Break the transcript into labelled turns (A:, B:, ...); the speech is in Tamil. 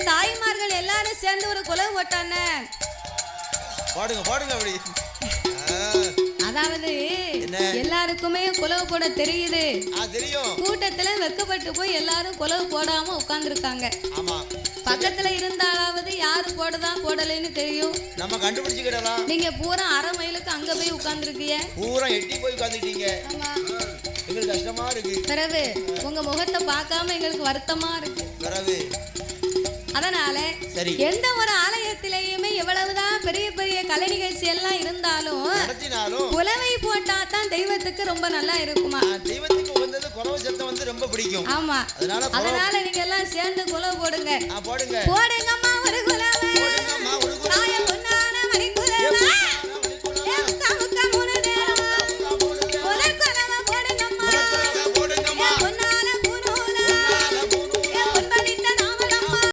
A: தாய்மார்கள் எல்லாரும் சேர்ந்து ஒரு குலவு போட்டானே
B: பாடுங்க பாடுங்க அப்படி.
A: அதாவது? எல்லாருக்குமே குலவு போட தெரியுது. கூட்டத்துல வெக்கப்பட்டு போய் எல்லாரும் குலவு போடாம உட்கார்ந்துருக்காங்க. பக்கத்துல இருந்தாலாவது யாரு போடுதான் போடலைன்னு தெரியும்.
B: நம்ம கண்டுபிடிச்சுக்கிடலாம்
A: நீங்க பூரா அரை மைலுக்கு அங்க போய் உட்கார்ந்துருக்கீங்க.
B: பூரா எட்டி போய் எங்களுக்கு கஷ்டமா இருக்கு.
A: பிறகு உங்க முகத்தை பார்க்காம எங்களுக்கு வருத்தமா இருக்கு.
B: பிறகு சரி.
A: எந்த ஒரு ஆலயத்திலேயுமே எவ்வளவுதான் பெரிய பெரிய கலை நிகழ்ச்சி எல்லாம் இருந்தாலும் குலவை போட்டா தான் தெய்வத்துக்கு ரொம்ப நல்லா இருக்குமா?
B: தெய்வத்துக்கு உகந்தது குறவு சத்தம் வந்து ரொம்ப பிடிக்கும்.
A: ஆமா.
B: அதனால
A: நீங்க எல்லாம் சேர்ந்து குலவு போடுங்க.
B: போடுங்க.
A: போடுங்கம்மா ஒரு குலவு.